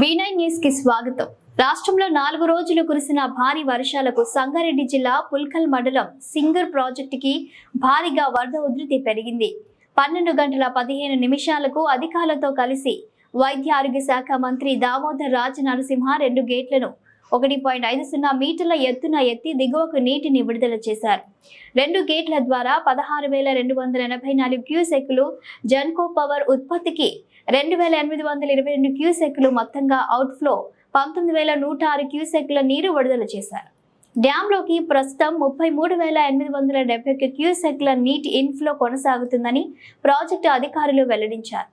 B9 న్యూస్కి స్వాగతం. రాష్ట్రంలో నాలుగు రోజులు కురిసిన భారీ వర్షాలకు సంగారెడ్డి జిల్లా పుల్కల్ మండలం సింగర్ ప్రాజెక్టుకి భారీగా వరద ఉధృతి పెరిగింది. పన్నెండు గంటల పదిహేను నిమిషాలకు అధికారులతో కలిసి వైద్య ఆరోగ్య శాఖ మంత్రి దామోదర్ రాజ నరసింహ రెండు గేట్లను ఒకటి పాయింట్ ఐదు సున్నా మీటర్ల ఎత్తున ఎత్తి దిగువకు నీటిని విడుదల చేశారు. రెండు గేట్ల ద్వారా పదహారు వేల రెండు వందల ఎనభై నాలుగు క్యూసెక్లు జన్కో పవర్ ఉత్పత్తికి రెండు వేల ఎనిమిది వందల ఇరవై రెండు క్యూసెక్లు మొత్తంగా అవుట్ఫ్లో పంతొమ్మిది వేల నూట ఆరు క్యూసెక్ల నీరు విడుదల చేశారు. డ్యాంలోకి ప్రస్తుతం ముప్పై మూడు వేల ఎనిమిది వందల డెబ్బై ఒక్క క్యూసెక్ల నీటి ఇన్ఫ్లో కొనసాగుతుందని ప్రాజెక్టు అధికారులు వెల్లడించారు.